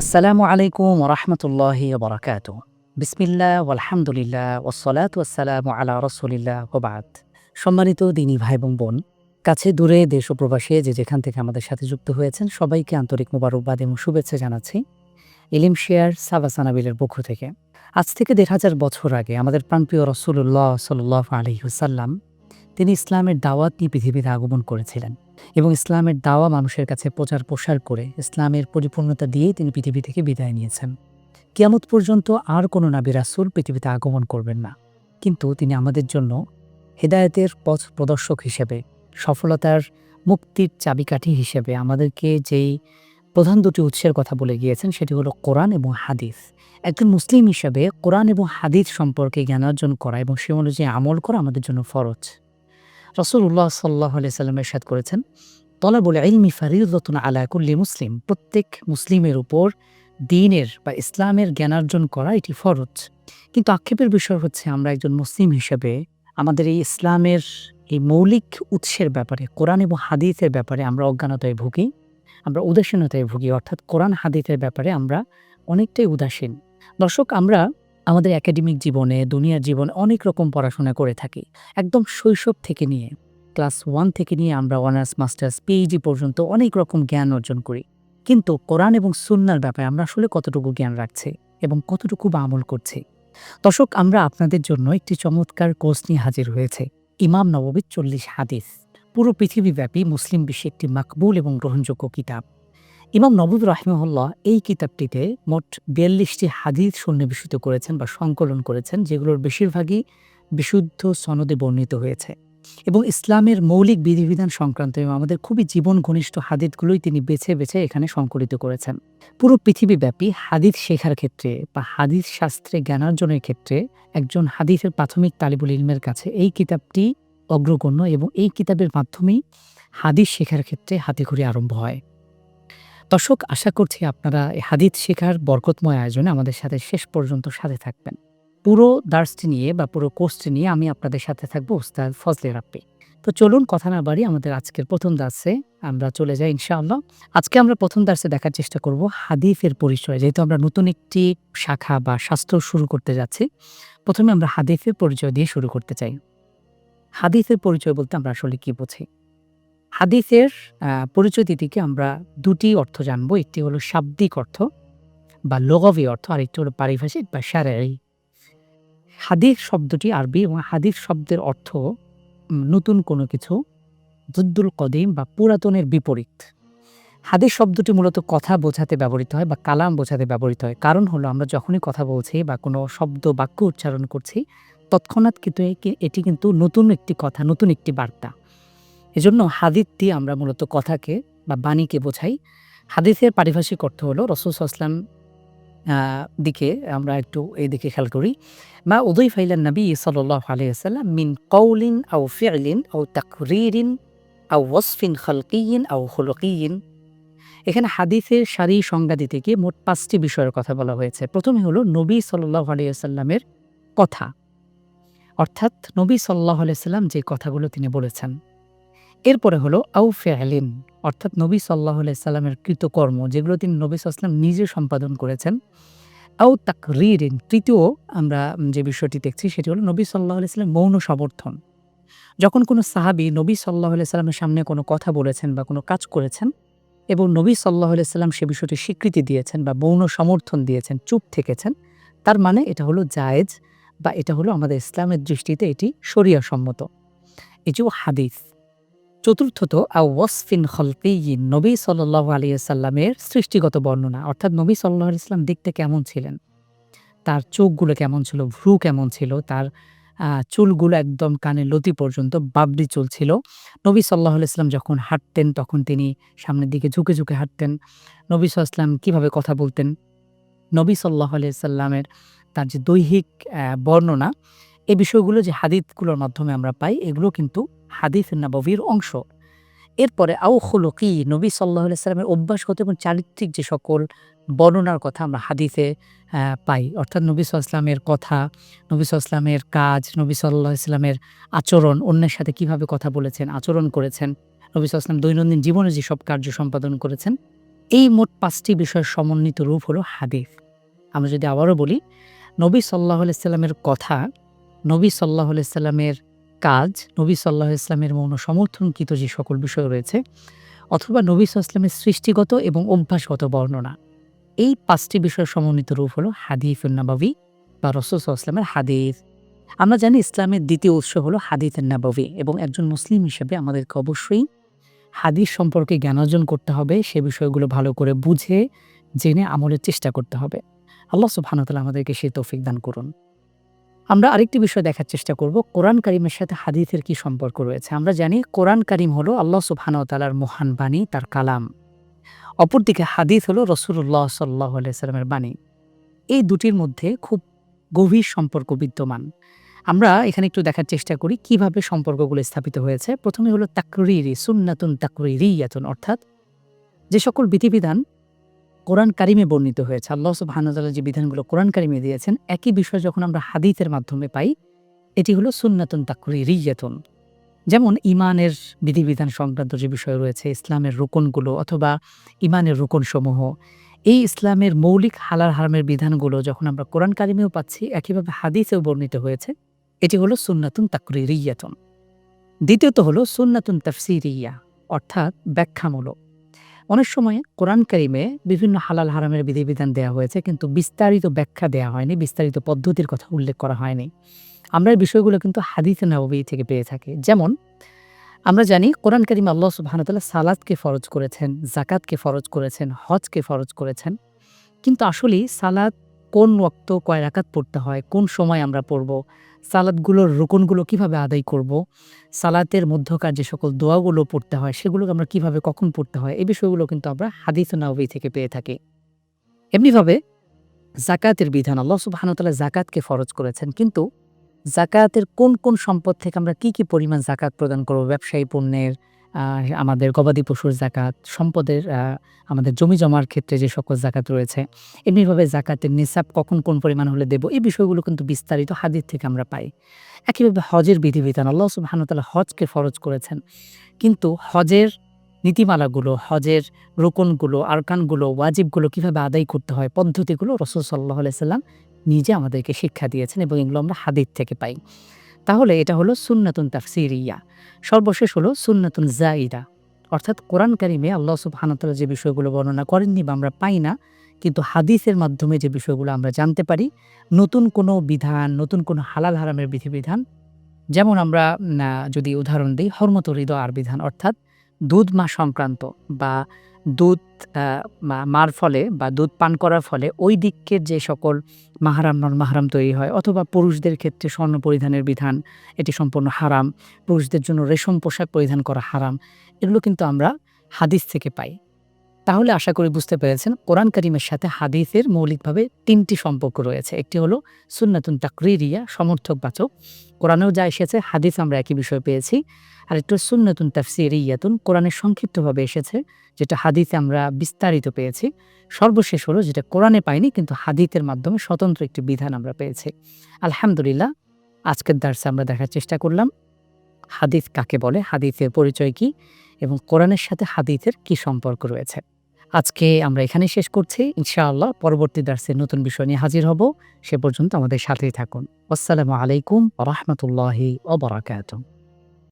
আসসালামু আলাইকুম রহমতুল্লাহ বরাকাত বিসমিল্লাহ আলহামদুলিল্লাহ ওসলাত ওসালাম আলা রসুলিল্লাহ ওবাদ। সম্মানিত দিনী ভাই এবং বোন, কাছে দূরে দেশ ও প্রবাসে যে যেখান থেকে আমাদের সাথে যুক্ত হয়েছেন, সবাইকে আন্তরিক মোবারকবাদ এবং শুভেচ্ছা জানাচ্ছি ইলিম শেয়ার সাবাসানাবিলের পক্ষ থেকে। আজ থেকে দেড় হাজার বছর আগে আমাদের প্রাণপ্রিয় রসুল্লাহ সাল্লাহ আলহিহুসাল্লাম তিনি ইসলামের দাওয়াত নিয়ে পৃথিবীতে আগমন করেছিলেন। এবং ইসলামের দাওয়া মানুষের কাছে প্রচার প্রসার করে ইসলামের পরিপূর্ণতা দিয়েই তিনি পৃথিবী থেকে বিদায় নিয়েছেন। কিয়ামত পর্যন্ত আর কোনো নাবি রাসুল পৃথিবীতে আগমন করবেন না। কিন্তু তিনি আমাদের জন্য হেদায়েতের পথ প্রদর্শক হিসেবে, সফলতার মুক্তির চাবিকাঠি হিসেবে আমাদেরকে যেই প্রধান দুটি উৎসের কথা বলে গিয়েছেন সেটি হলো কোরআন এবং হাদিস। একজন মুসলিম হিসেবে কোরআন এবং হাদিস সম্পর্কে জ্ঞান অর্জন করা এবং সে অনুযায়ী আমল করা আমাদের জন্য ফরজ। রসুল্লাহ সাল্লাহ সাল্লাম এরশাদ করেছেন তলা বলে ইলমি আলা কুল্লি মুসলিম। প্রত্যেক মুসলিমের উপর দিনের বা ইসলামের জ্ঞানার্জন করা এটি ফরজ। কিন্তু আক্ষেপের বিষয় হচ্ছে আমরা একজন মুসলিম হিসেবে আমাদের এই ইসলামের এই মৌলিক উৎসের ব্যাপারে, কোরআন এবং হাদিসের ব্যাপারে আমরা অজ্ঞানতায় ভুগি, আমরা উদাসীনতায় ভুগি, অর্থাৎ কোরআন, হাদিসের ব্যাপারে আমরা অনেকটাই উদাসীন। দর্শক, আমরা আমাদের একাডেমিক জীবনে, দুনিয়ার জীবনে অনেক রকম পড়াশোনা করে থাকি। একদম শৈশব থেকে নিয়ে ক্লাস ওয়ান থেকে নিয়ে আমরা অনার্স মাস্টার্স পিএইচডি পর্যন্ত অনেক রকম জ্ঞান অর্জন করি। কিন্তু কোরআন এবং সুন্নার ব্যাপারে আমরা আসলে কতটুকু জ্ঞান রাখছি এবং কতটুকু বা আমল করছি? দর্শক, আমরা আপনাদের জন্য একটি চমৎকার কোর্স নিয়ে হাজির হয়েছে। ইমাম নববীর চল্লিশ হাদিস। পুরো পৃথিবীব্যাপী মুসলিম বিশ্বে একটি মাকবুল এবং গ্রহণযোগ্য কিতাব। ইমাম নবুদ রাহিমহল্লা এই কিতাবটিতে মোট বিয়াল্লিশটি হাদিস সন্নিবেশিত করেছেন বা সংকলন করেছেন, যেগুলোর বেশিরভাগই বিশুদ্ধ সনদে বর্ণিত হয়েছে। এবং ইসলামের মৌলিক বিধিবিধান সংক্রান্ত এবং আমাদের খুবই জীবন ঘনিষ্ঠ হাদিসগুলোই তিনি বেছে বেছে এখানে সংকলিত করেছেন। পুরো পৃথিবীব্যাপী হাদিস শেখার ক্ষেত্রে বা হাদিস শাস্ত্রে জ্ঞানার্জনের ক্ষেত্রে একজন হাদিসের প্রাথমিক তালিবুল ইলমের কাছে এই কিতাবটি অগ্রগণ্য এবং এই কিতাবের মাধ্যমেই হাদিস শেখার ক্ষেত্রে হাতেখড়ি আরম্ভ হয়। দর্শক, আশা করছি আপনারা এই হাদিস শেখার বরকতময় আয়োজনে আমাদের সাথে শেষ পর্যন্ত সাথে থাকবেন। পুরো দার্সটি নিয়ে বা পুরো কোর্সটি নিয়ে আমি আপনাদের সাথে থাকব উস্তাদ ফজলে রাপ্পি তো চলুন কথা না বাড়ি আমাদের আজকের প্রথম দার্সে আমরা চলে যাই ইনশাআল্লাহ। আজকে আমরা প্রথম দার্সে দেখার চেষ্টা করব হাদিফের পরিচয়। যেহেতু আমরা নতুন একটি শাখা বা শাস্ত্র শুরু করতে যাচ্ছি, প্রথমে আমরা হাদিফের পরিচয় দিয়ে শুরু করতে চাই। হাদিফের পরিচয় বলতে আমরা আসলে কি বুঝি? হাদিসের পরিচয় দিদিকে আমরা দুটি অর্থ জানব। একটি হলো শাব্দিক অর্থ বা লগবী অর্থ আর একটি হলো পারিভাষিক বা সারাই হাদিস শব্দটি আরবি এবং হাদিস শব্দের অর্থ নতুন কোনো কিছু জুদ্দুল কদিম বা পুরাতনের বিপরীত। হাদিস শব্দটি মূলত কথা বোঝাতে ব্যবহৃত হয় বা কালাম বোঝাতে ব্যবহৃত হয়। কারণ হলো আমরা যখনই কথা বলছি বা কোনো শব্দ, বাক্য উচ্চারণ করছি, তৎক্ষণাৎ কিন্তু এটি কিন্তু নতুন একটি কথা, নতুন একটি বার্তা। এজন্য হাদিসটি আমরা মূলত কথাকে বা বাণীকে বোঝাই। হাদিসের পারিভাষিক অর্থ হলো রসুল আসলাম দিকে আমরা একটু এই দিকে খেয়াল করি। মা উদয় ফাইলান নবী সাল্লাহ আলিয়াল্লাম মিন কৌলিন আউ ফিলিন আউ তাকরিন আউ ওয়সফিন খালকিন আউ হলকিন এখানে হাদিসের সারি সংজ্ঞা দিতে গিয়ে মোট পাঁচটি বিষয়ের কথা বলা হয়েছে। প্রথমে হলো নবী সাল্লাহ আলিয়াল্লামের কথা, অর্থাৎ নবী সাল্লাহ আলিয়াল্লাম যে কথাগুলো তিনি বলেছেন। এরপরে হলো আউ ফেয়ালিন অর্থাৎ নবী সাল্লাহ সাল্লামের কৃতকর্ম, যেগুলো তিনি নবী সাল্লাম নিজে সম্পাদন করেছেন। আউ তাক রিন তৃতীয় আমরা যে বিষয়টি দেখছি সেটি হলো নবী সাল্লাহ সাল্লাম মৌন সমর্থন। যখন কোনো সাহাবি নবী সাল্লাহ সাল্লামের সামনে কোনো কথা বলেছেন বা কোনো কাজ করেছেন এবং নবী সাল্লাহ সাল্লাম সে বিষয়টি স্বীকৃতি দিয়েছেন বা মৌন সমর্থন দিয়েছেন, চুপ থেকেছেন, তার মানে এটা হলো জায়েজ বা এটা হলো আমাদের ইসলামের দৃষ্টিতে এটি সম্মত এটিও হাদিস। চতুর্থত আ ওয়াসফিন খলকিয়িন নবী সাল্লাহ আলিয়াল্লামের সৃষ্টিগত বর্ণনা, অর্থাৎ নবী সাল্লাহ ইসলাম দেখতে কেমন ছিলেন? তার চোখগুলো কেমন ছিল? ভ্রু কেমন ছিল? তার চুলগুলো একদম কানে লতি পর্যন্ত বাবরি চুল ছিল। নবী সাল্লাহ ইসলাম যখন হাঁটতেন, তখন তিনি সামনের দিকে ঝুঁকে ঝুঁকে হাঁটতেন। নবী সাল্লাম কীভাবে কথা বলতেন? নবী সাল্লাহ আলিয়াল্লামের তার যে দৈহিক বর্ণনা এই বিষয়গুলো যে হাদিতগুলোর মাধ্যমে আমরা পাই, এগুলো কিন্তু হাদিফ নাববির অংশ। এরপরে আউ হলকি নবী সাল্লাহ সাল্লামের অভ্যাসগত এবং চারিত্রিক যে সকল বর্ণনার কথা আমরা হাদিসে পাই, অর্থাৎ নবী সাল্লামের কথা, নবী সাল্লামের কাজ, নবী সাল্লাহ ইসলামের আচরণ, অন্যের সাথে কীভাবে কথা বলেছেন, আচরণ করেছেন, নবী সাল্লাম দৈনন্দিন জীবনে যেসব কার্য সম্পাদন করেছেন, এই মোট পাঁচটি বিষয়ের সমন্বিত রূপ হলো হাদিস। আমরা যদি আবারও বলি, নবী সাল্লাহ সাল্লামের কথা নবী সাল্লাহ সাল্লামের কাজ, নবী সাল্লাহ ইসলামের মৌন সমর্থনকৃত যে সকল বিষয় রয়েছে, অথবা নবী সাল্লামের সৃষ্টিগত এবং অভ্যাসগত বর্ণনা, এই পাঁচটি বিষয়ের সমন্বিত রূপ হলো হাদিফুল নাবাবি বা রসুলামের হাদিস। আমরা জানি ইসলামের দ্বিতীয় উৎস হলো হাদিস নাবাবি এবং একজন মুসলিম হিসেবে আমাদেরকে অবশ্যই হাদিস সম্পর্কে জ্ঞান অর্জন করতে হবে, সে বিষয়গুলো ভালো করে বুঝে, জেনে আমলের চেষ্টা করতে হবে। আল্লাহ সুবহানাহু আমাদেরকে সেই তৌফিক দান করুন। আমরা আরেকটি বিষয় দেখার চেষ্টা করব। কোরআন কারিমের সাথে হাদিসের কি সম্পর্ক রয়েছে? আমরা জানি কোরআন কারিম হলো আল্লাহ সুবহানাহু তাআলার মহান বাণী, তার কালাম। অপরদিকে হাদিস হলো রসুল্লাহ সাল্লাহ সাল্লামের বাণী। এই দুটির মধ্যে খুব গভীর সম্পর্ক বিদ্যমান। আমরা এখানে একটু দেখার চেষ্টা করি কীভাবে সম্পর্কগুলো স্থাপিত হয়েছে। প্রথমে হলো তাকরিরি, সুন্নাতুন তাকরিয়াতুন অর্থাৎ যে সকল বিধিবিধান কোরআন কারিমে বর্ণিত হয়েছে। আল্লাহ সুবাহানুতাল্লাহ যে বিধানগুলো কোরআন কারিমে দিয়েছেন, একই বিষয় যখন আমরা হাদিসের মাধ্যমে পাই, এটি হলো সুন্নাতুন তাকরিয়াতুন যেমন ইমানের বিধিবিধান সংক্রান্ত যে বিষয় রয়েছে, ইসলামের রোকনগুলো অথবা ইমানের রোকনসমূহ, এই ইসলামের মৌলিক হালার হারামের বিধানগুলো যখন আমরা কোরআন কারিমেও পাচ্ছি, একইভাবে হাদিসেও বর্ণিত হয়েছে, এটি হলো সুন্নাতুন তাকরিয়াতুন দ্বিতীয়ত হলো সুন্নাতুন তাফসিরিয়া, অর্থাৎ ব্যাখ্যামূলক। অনেক সময় কোরআন কারিমে বিভিন্ন হালাল হারামের বিধিবিধান দেওয়া হয়েছে, কিন্তু বিস্তারিত ব্যাখ্যা দেওয়া হয়নি, বিস্তারিত পদ্ধতির কথা উল্লেখ করা হয়নি। আমরা এই বিষয়গুলো কিন্তু হাদিস নবী থেকে পেয়ে থাকি। যেমন, আমরা জানি কোরআন কারিম আল্লাহ সুবাহানতাল্লাহ সালাদকে ফরজ করেছেন জাকাতকে ফরজ করেছেন হজকে ফরজ করেছেন। কিন্তু আসলেই সালাদ কোন ওক্ত কয় রাকাত পড়তে হয়, কোন সময় আমরা পড়ব সালাদগুলোর রোকনগুলো কীভাবে আদায় করব, সালাতের মধ্যকার যে সকল দোয়াগুলো পড়তে হয়, সেগুলোকে আমরা কীভাবে কখন পড়তে হয়, এই বিষয়গুলো কিন্তু আমরা হাদিস নাওবি থেকে পেয়ে থাকি। এমনিভাবে জাকাতের বিধান আল্লাহ সুবাহানতাল্লাহ জাকাতকে ফরজ করেছেন, কিন্তু জাকাতের কোন কোন সম্পদ থেকে আমরা কি কি পরিমাণ জাকাত প্রদান করব, ব্যবসায়ী পণ্যের আমাদের গবাদি পশুর জাকাত, সম্পদের আমাদের জমি জমার ক্ষেত্রে যে সকল জাকাত রয়েছে, এমনিভাবে জাকাতের নিসাব কখন কোন পরিমাণ হলে দেব, এই বিষয়গুলো কিন্তু বিস্তারিত হাদির থেকে আমরা পাই। একইভাবে হজের বিধিবিধান, আল্লাহ সুবাহানুতাল্লাহ হজকে ফরজ করেছেন। কিন্তু হজের নীতিমালাগুলো, হজের রোকনগুলো, আরকানগুলো, ওয়াজিবগুলো কীভাবে আদায় করতে হয়, পদ্ধতিগুলো রসুল সাল্লাহ সাল্লাম নিজে আমাদেরকে শিক্ষা দিয়েছেন এবং এগুলো আমরা হাদির থেকে পাই। তাহলে এটা হলো সুন্নাতুন তাফসিরিয়া। সর্বশেষ হলো সুন্নাতুন জাইদা অর্থাৎ কোরআন কারিমে আল্লাহ সুবহানাতালা যে বিষয়গুলো বর্ণনা করেননি বা আমরা পাই না, কিন্তু হাদিসের মাধ্যমে যে বিষয়গুলো আমরা জানতে পারি, নতুন কোনো বিধান, নতুন কোনো হালাল হারামের বিধিবিধান, যেমন আমরা যদি উদাহরণ দিই হরমত হৃদয় আর বিধান, অর্থাৎ দুধ মা সংক্রান্ত বা দুধ মার ফলে বা দুধ পান করার ফলে ওই দিকের যে সকল মাহারাম নন মাহারাম তৈরি হয় অথবা পুরুষদের ক্ষেত্রে স্বর্ণ পরিধানের বিধান, এটি সম্পূর্ণ হারাম। পুরুষদের জন্য রেশম পোশাক পরিধান করা হারাম। এগুলো কিন্তু আমরা হাদিস থেকে পাই। তাহলে আশা করি বুঝতে পেরেছেন, কোরআন করিমের সাথে হাদিসের মৌলিকভাবে তিনটি সম্পর্ক রয়েছে। একটি হলো সুন্নাতুন তাকরিরিয়া, সমর্থক বাচক। কোরআনেও যা এসেছে, হাদিস আমরা একই বিষয় পেয়েছি। আর একটু সুন্নাতুন তাফসির ইয়াতুন কোরআনের সংক্ষিপ্তভাবে এসেছে, যেটা হাদিতে আমরা বিস্তারিত পেয়েছি। সর্বশেষ হলো যেটা কোরআনে পাইনি, কিন্তু হাদিতের মাধ্যমে স্বতন্ত্র একটি বিধান আমরা পেয়েছি। আলহামদুলিল্লাহ, আজকের দার্সে আমরা দেখার চেষ্টা করলাম, হাদিস কাকে বলে, হাদিসের পরিচয় কি এবং কোরআনের সাথে হাদিসের কি সম্পর্ক রয়েছে। আজকে আমরা এখানে শেষ করছি। ইনশাআল্লাহ পরবর্তী দার্সে নতুন বিষয় নিয়ে হাজির হব। সে পর্যন্ত আমাদের সাথেই থাকুন। আসসালামু আলাইকুম রহমতুল্লাহি ওবরাকাতুম